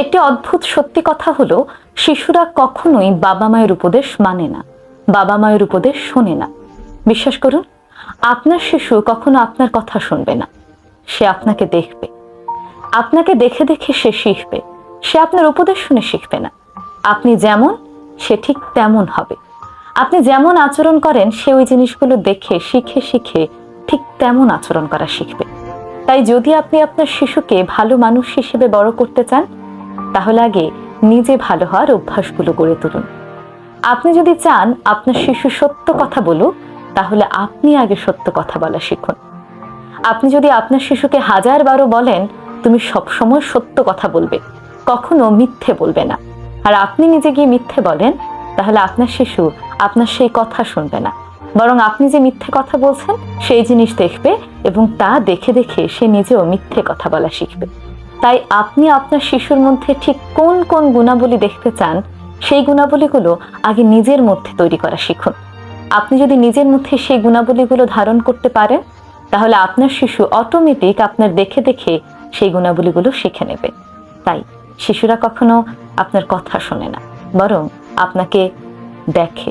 একটি অদ্ভুত সত্যি কথা হলো, শিশুরা কখনোই বাবা মায়ের উপদেশ মানে না, বাবা মায়ের উপদেশ শোনে না। বিশ্বাস করুন, আপনার শিশু কখনো আপনার কথা শুনবে না, সে আপনাকে দেখবে। আপনাকে দেখে দেখে সে শিখবে, সে আপনার উপদেশ শুনে শিখবে না। আপনি যেমন, সে ঠিক তেমন হবে। আপনি যেমন আচরণ করেন, সে ওই জিনিসগুলো দেখে, শিখে শিখে ঠিক তেমন আচরণ করা শিখবে। তাই যদি আপনি আপনার শিশুকে ভালো মানুষ হিসেবে বড় করতে চান তাহলে আগে নিজে ভালো হওয়ার অভ্যাসগুলো গড়ে তুলুন। আপনি যদি চান আপনার শিশু সত্য কথা বলুক, তাহলে আপনি আগে সত্য কথা বলা শিখুন। আপনি যদি আপনার শিশুকে হাজার বারো বলেন, তুমি সবসময় সত্য কথা বলবে, কখনো মিথ্যে বলবে না। আর আপনি নিজে গিয়ে মিথ্যে বলেন, তাহলে আপনার শিশু আপনার সেই কথা শুনবে না। বরং আপনি যে মিথ্যে কথা বলছেন, সেই জিনিস দেখবে এবং তা দেখে দেখে সে নিজেও মিথ্যে কথা বলা শিখবে। তাই আপনি আপনার শিশুর মধ্যে ঠিক কোন কোন গুণাবলী দেখতে চান, সেই গুণাবলীগুলো আগে নিজের মধ্যে তৈরি করা শিখুন। আপনি যদি নিজের মধ্যে সেই গুণাবলীগুলো ধারণ করতে পারেন, তাহলে আপনার শিশু অটোমেটিক আপনার দেখে দেখে সেই গুণাবলীগুলো শিখে নেবে। তাই শিশুরা কখনো আপনার কথা শোনে না, বরং আপনাকে দেখে।